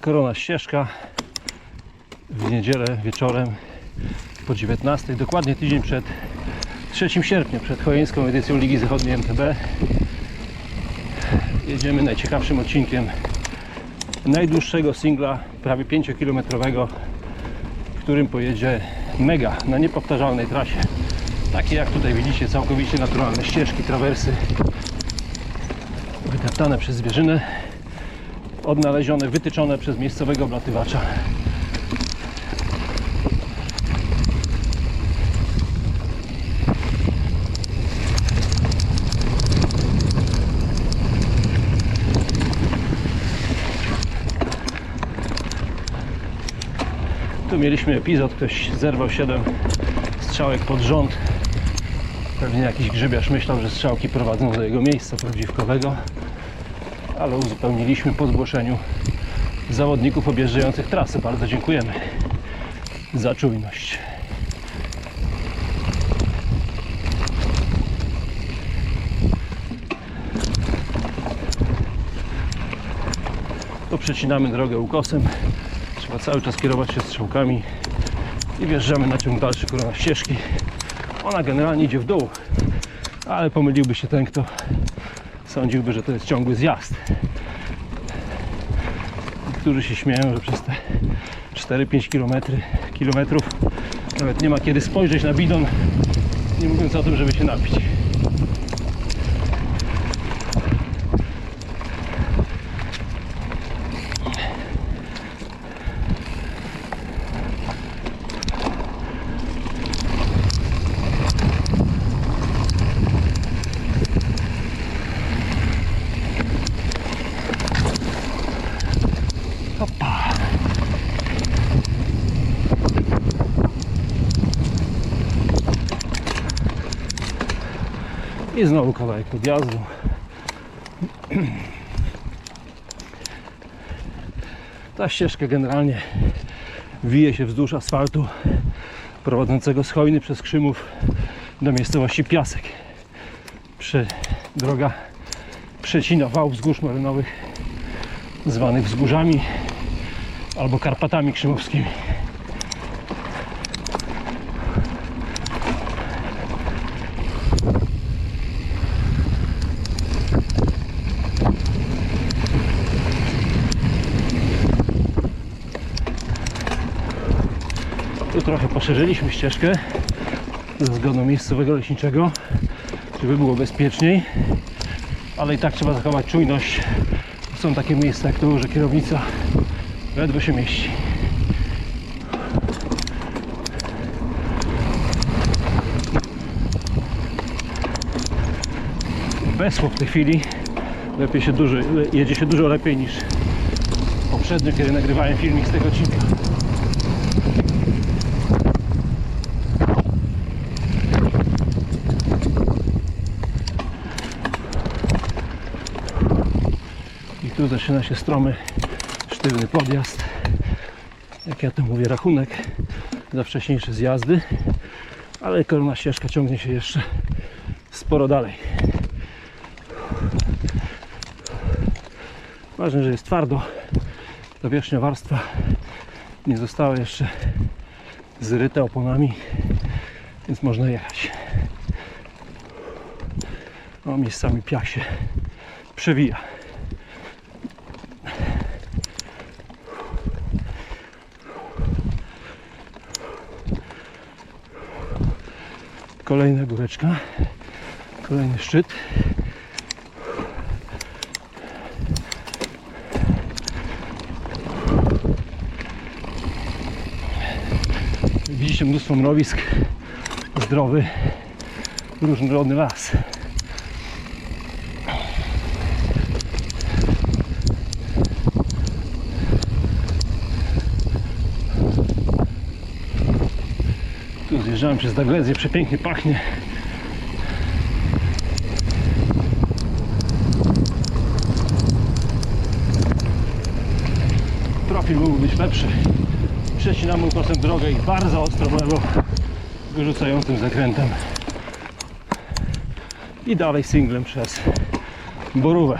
Korona ścieżka w niedzielę wieczorem po 19, dokładnie tydzień przed 3 sierpnia, przed chojeńską edycją Ligi Zachodniej MTB. Jedziemy najciekawszym odcinkiem najdłuższego singla, prawie 5-kilometrowego, którym pojedzie Mega na niepowtarzalnej trasie. Takie jak tutaj widzicie, całkowicie naturalne ścieżki, trawersy, wyteptane przez zwierzynę, odnalezione, wytyczone przez miejscowego oblatywacza. Tu mieliśmy epizod, ktoś zerwał 7 strzałek pod rząd. Pewnie jakiś grzybiarz myślał, że strzałki prowadzą do jego miejsca prawdziwkowego, ale uzupełniliśmy po zgłoszeniu zawodników objeżdżających trasę. Bardzo dziękujemy za czujność. To przecinamy drogę ukosem. Trzeba cały czas kierować się strzałkami i wjeżdżamy na ciąg dalszy korona ścieżki. Ona generalnie idzie w dół, ale pomyliłby się ten, kto sądziłby, że to jest ciągły zjazd. Niektórzy się śmieją, że przez te 4-5 km, kilometrów nawet nie ma kiedy spojrzeć na bidon, nie mówiąc o tym, żeby się napić. I znowu kawałek podjazdu. Ta ścieżka generalnie wije się wzdłuż asfaltu prowadzącego z Chojny przez Krzymów do miejscowości Piasek. Przy, droga przecina wał wzgórz marynowych zwanych wzgórzami albo Karpatami Krzymowskimi. Tu trochę poszerzyliśmy ścieżkę ze zgodą miejscowego leśniczego, żeby było bezpieczniej, ale i tak trzeba zachować czujność są takie miejsca jak tu, że kierownica ledwo się mieści. Wesło w tej chwili lepiej się dużo, jedzie się dużo lepiej niż poprzednio, kiedy nagrywałem filmik z tego odcinka. Zaczyna się stromy, sztywny podjazd. Jak ja to mówię, rachunek za wcześniejsze zjazdy. Ale korona ścieżka ciągnie się jeszcze sporo dalej. Ważne, że jest twardo. Ta wierzchnia warstwa nie została jeszcze zryta oponami, więc można jechać. O, miejscami piach się przewija. Kolejna góreczka, kolejny szczyt. Widzicie mnóstwo mrowisk, zdrowy, różnorodny las. Zjeżdżałem przez Daglezję, przepięknie pachnie. Profil mógłby być lepszy. Przecinamy ukosem drogę i bardzo ostro lewo, wyrzucającym zakrętem. I dalej singlem przez Borówę.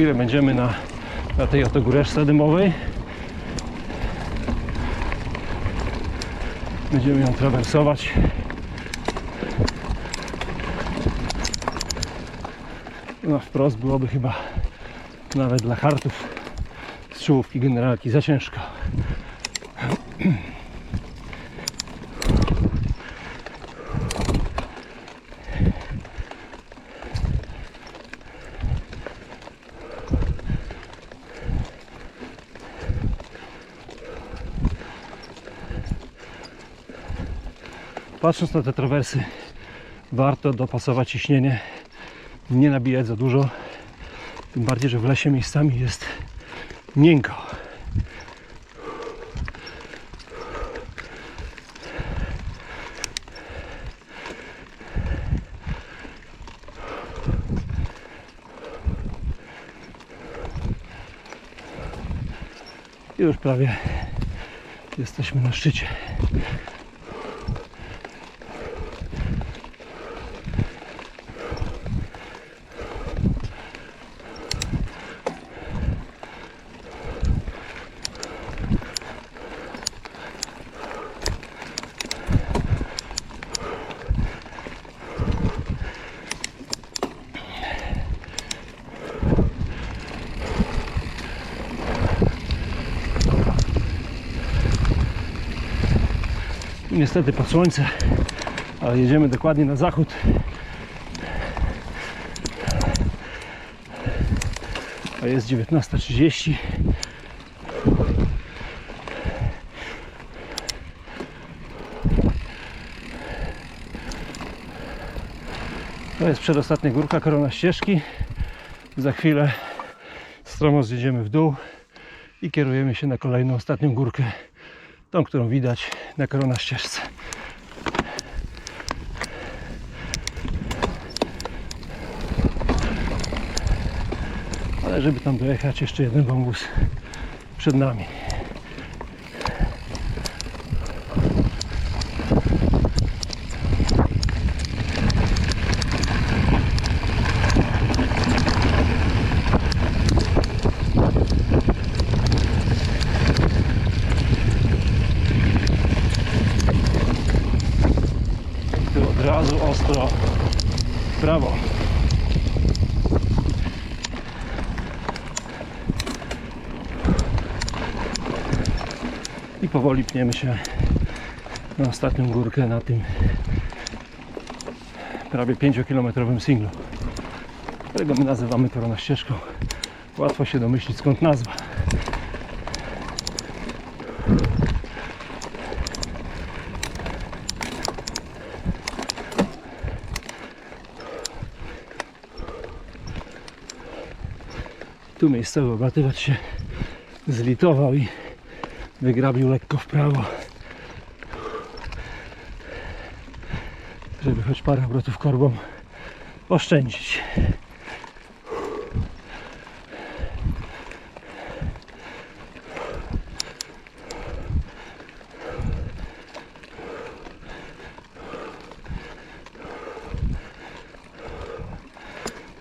Chwilę będziemy na, na tej oto góreczce dymowej. Będziemy ją trawersować. No wprost byłoby chyba nawet dla hartów z czołówki generalki za ciężko. Patrząc na te trawersy, warto dopasować ciśnienie, nie nabijać za dużo. Tym bardziej, że w lesie miejscami jest miękko. Już prawie jesteśmy na szczycie. Niestety pod słońce, ale jedziemy dokładnie na zachód. A jest 19.30. To jest przedostatnia górka, korona ścieżki. Za chwilę stromo zjedziemy w dół i kierujemy się na kolejną, ostatnią górkę tą, którą widać na korona ścieżce. Ale żeby tam dojechać, jeszcze jeden wąwóz przed nami. Tu od razu ostro w prawo. I powoli pniemy się na ostatnią górkę na tym prawie 5-kilometrowym singlu, którego my nazywamy Korona Ścieżką. Łatwo się domyślić skąd nazwa. Tu miejscowy obatywacz się zlitował i wygrabił lekko w prawo. Żeby choć parę obrotów korbą oszczędzić.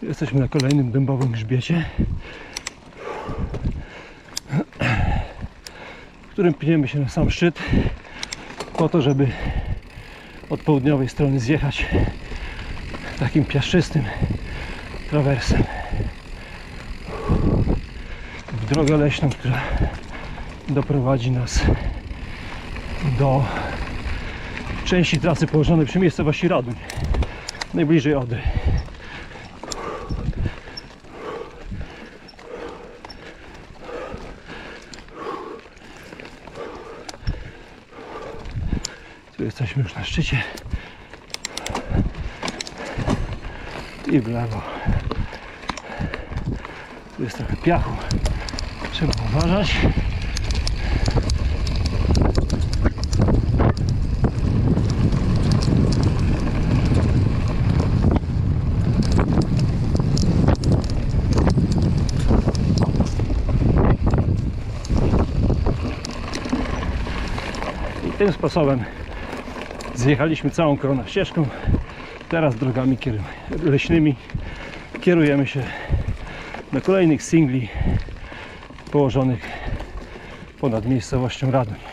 Jesteśmy na kolejnym dębowym grzbiecie. Którym pniemy się na sam szczyt po to, żeby od południowej strony zjechać takim piaszczystym trawersem w drogę leśną, która doprowadzi nas do części trasy położonej przy miejscowości Raduń, najbliżej Odry. Jesteśmy już na szczycie. I w lewo. Tu jest trochę piachu. Trzeba uważać. Tym sposobem zjechaliśmy całą koronę ścieżką. Teraz drogami leśnymi kierujemy się do kolejnych singli położonych ponad miejscowością Radoń.